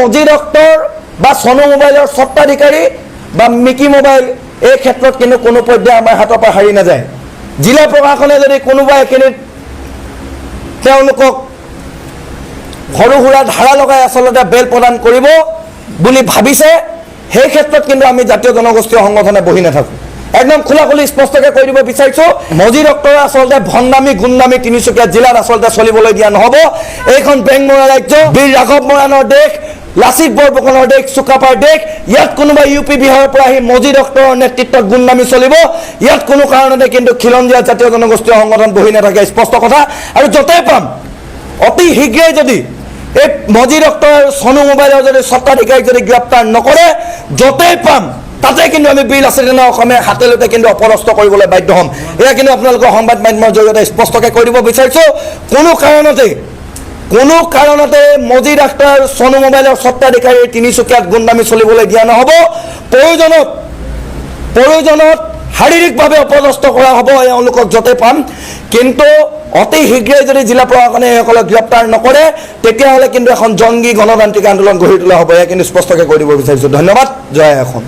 মজি ডক্টৰ বা চনু মোবাইলৰ স্বত্বাধিকাৰী বা মিকি মোবাইল, এই ক্ষেত্ৰত কিন্তু কোনো পৰ্যায়ে আমাৰ হাতৰ পৰা হাৰি নাযায়। জিলা প্ৰশাসনে যদি কোনোবা এইখিনিত তেওঁলোকক সৰু সুৰা ধাৰা লগাই আচলতে বেল প্ৰদান কৰিব বুলি ভাবিছে, সেই ক্ষেত্ৰত কিন্তু আমি জাতীয় জনগোষ্ঠীয় সংগঠনে বহি নাথাকোঁ। একদম খোলা খুলি স্পষ্টকৈ কৈ দিব বিচাৰিছোঁ মজি ডক্টৰে আচলতে ভণ্ডামী, গুণ্ডামী তিনিচুকীয়া জিলাত আচলতে চলিবলৈ দিয়া নহ'ব। এইখন বেংমৰা ৰাজ্য, বীৰ ৰাঘৱ মৰাণৰ দেশ লাচিত বৰফুকনৰ দেশ, চুকাফাৰ দেশ, ইয়াত কোনোবা ইউ পি বিহাৰৰ পৰা আহি মজি ডক্টৰৰ নেতৃত্বত গুণ্ডামী চলিব, ইয়াত কোনো কাৰণতে কিন্তু খিলঞ্জীয়া জাতীয় জনগোষ্ঠীয় সংগঠন বহি নাথাকে, স্পষ্ট কথা। আৰু য'তে পাম, অতি শীঘ্ৰেই যদি এই মজি ডক্টৰ আৰু চনু মোবাইলৰ যদি স্বত্বাধিকাৰীক যদি গ্ৰেপ্তাৰ নকৰে য'তেই পাম, তাতে কিন্তু আমি বীৰ লাচিত অসমীয়া হাতেলোতে কিন্তু অপদস্থ কৰিবলৈ বাধ্য হ'ম। এয়া কিন্তু আপোনালোকৰ সংবাদ মাধ্যমৰ জৰিয়তে স্পষ্টকৈ কৈ দিব বিচাৰিছোঁ। কোনো কাৰণতেই কোনো কাৰণতে মজি ডাক্তৰ আৰু চনু মোবাইলৰ স্বত্বাধিকাৰী তিনিচুকীয়াত গুণ্ডামী চলিবলৈ দিয়া নহ'ব। প্ৰয়োজনত প্ৰয়োজনত শাৰীৰিকভাৱে অপদস্থ কৰা হ'ব, এওঁলোকক য'তে পাম। কিন্তু অতি শীঘ্ৰেই যদি জিলা প্ৰশাসনে এইসকলক গ্ৰেপ্তাৰ নকৰে, তেতিয়াহ'লে কিন্তু এখন জংগী গণতান্ত্ৰিক আন্দোলন গঢ়ি তোলা হ'ব। এয়া কিন্তু স্পষ্টকৈ কৈ দিব বিচাৰিছোঁ। ধন্যবাদ। জয় অসম